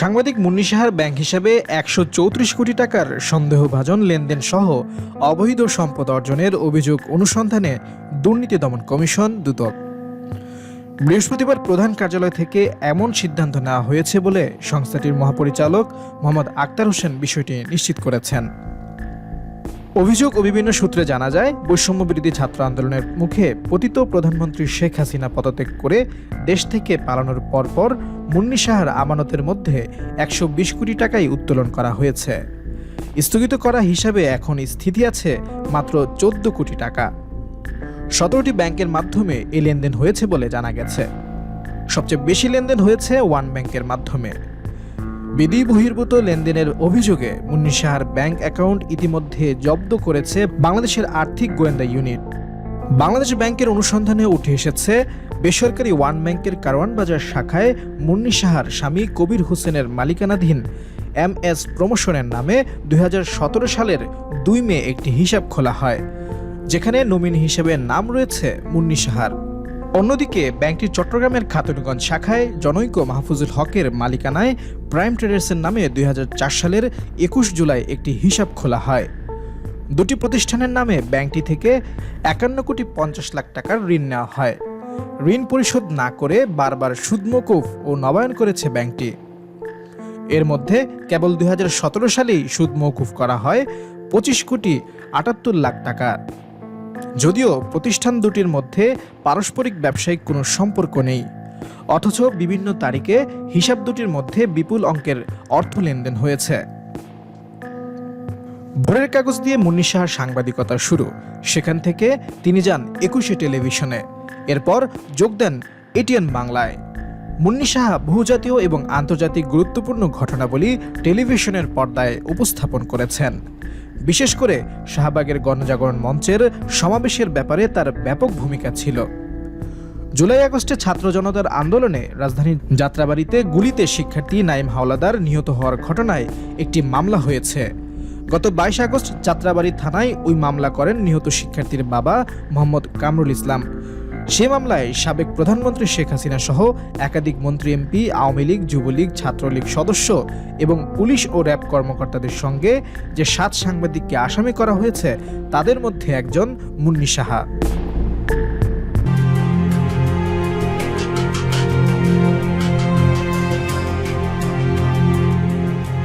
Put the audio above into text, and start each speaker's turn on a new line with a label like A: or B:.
A: সাংবাদিক মুন্নি সাহার ব্যাংক হিসাবে একশো চৌত্রিশ কোটি টাকার সন্দেহভাজন লেনদেন সহ অবৈধ সম্পদ অর্জনের অভিযোগ অনুসন্ধানে দুর্নীতি দমন কমিশন দুদক। বৃহস্পতিবার প্রধান কার্যালয় থেকে এমন সিদ্ধান্ত নেওয়া হয়েছে বলে সংস্থাটির মহাপরিচালক মোহাম্মদ আক্তার হোসেন বিষয়টি নিশ্চিত করেছেন। অভিযোগ ও বিভিন্ন সূত্রে জানা যায় বৈষম্য বিরোধী ছাত্র আন্দোলনের মুখে পতিত প্রধানমন্ত্রী শেখ হাসিনা পদত্যাগ করে দেশ থেকে পালানোর পরপর মুন্নি সাহার আমানতের মধ্যে একশো বিশ কোটি টাকাই উত্তোলন করা হয়েছে। স্থগিত করা হিসাবে এখন স্থিতি আছে মাত্র চোদ্দ কোটি টাকা। সতেরোটি ব্যাংকের মাধ্যমে এই লেনদেন হয়েছে বলে জানা গেছে। সবচেয়ে বেশি লেনদেন হয়েছে ওয়ান ব্যাংকের মাধ্যমে। বিধি বহির্ভূত লেনদেনের অভিযোগে মুন্নি সাহার ব্যাংক অ্যাকাউন্ট ইতিমধ্যে জব্দ করেছে বাংলাদেশের আর্থিক গোয়েন্দা ইউনিট। বাংলাদেশ ব্যাংকের অনুসন্ধানে উঠে এসেছে, বেসরকারি ওয়ান ব্যাংকের কারওয়ান বাজার শাখায় মুন্নি সাহার স্বামী কবির হোসেনের মালিকানাধীন এম এস প্রমোশনের নামে দু হাজার সতেরো সালের দুই মে একটি হিসাব খোলা হয়, যেখানে নমিনি হিসেবে নাম রয়েছে মুন্নি সাহার অন্যদিকে ব্যাংকটির চট্টগ্রামের খাতুনগঞ্জ শাখায় জনৈক মাহফুজুল হকের মালিকানায় প্রাইম ট্রেডার্সের নামে দুই হাজার চার সালের একুশ জুলাই একটি হিসাব খোলা হয়। দুটি প্রতিষ্ঠানের নামে ব্যাংকটি থেকে একান্ন কোটি পঞ্চাশ লাখ টাকার ঋণ নেওয়া হয়। ঋণ পরিশোধ না করে বারবার সুদ মকুফ ও নবায়ন করেছে ব্যাংকটি। এর মধ্যে কেবল দু হাজার সতেরো সালেই সুদ মৌকুফ করা হয় পঁচিশ কোটি আটাত্তর লাখ টাকা যদিও প্রতিষ্ঠান দুটির মধ্যে পারস্পরিক ব্যবসায়িক কোনো সম্পর্ক নেই। অথচ বিভিন্ন তারিখে হিসাব দুটির মধ্যে বিপুল অঙ্কের অর্থ লেনদেন হয়েছে। ভোরের কাগজ দিয়ে মুন্নি সাহার সাংবাদিকতা শুরু। সেখান থেকে তিনি যান একুশে টেলিভিশনে। এরপর যোগ দেন এটিএন বাংলায়। মুন্নি সাহা বহুজাতীয় এবং আন্তর্জাতিক গুরুত্বপূর্ণ ঘটনাবলী টেলিভিশনের পর্দায় উপস্থাপন করেছেন। বিশেষ করে শাহবাগের গণজাগরণ মঞ্চের সমাবেশের ব্যাপারে তার ব্যাপক ভূমিকা ছিল। জুলাই আগস্টে ছাত্র জনতার আন্দোলনে রাজধানীর যাত্রাবাড়িতে গুলিতে শিক্ষার্থী নাইম হাওলাদার নিহত হওয়ার ঘটনায় একটি মামলা হয়েছে। গত বাইশ আগস্ট যাত্রাবাড়ি থানায় ওই মামলা করেন নিহত শিক্ষার্থীর বাবা মোহাম্মদ কামরুল ইসলাম। সে মামলায় সাবেক প্রধানমন্ত্রী শেখ হাসিনা সহ একাধিক মন্ত্রী, এমপি, আওয়ামী লীগ, যুবলীগ, ছাত্রলীগ সদস্য এবং পুলিশ ও র্যাব কর্মকর্তাদের সঙ্গে যে সাত সাংবাদিককে আসামি করা হয়েছে, তাদের মধ্যে একজন মুন্নি সাহা।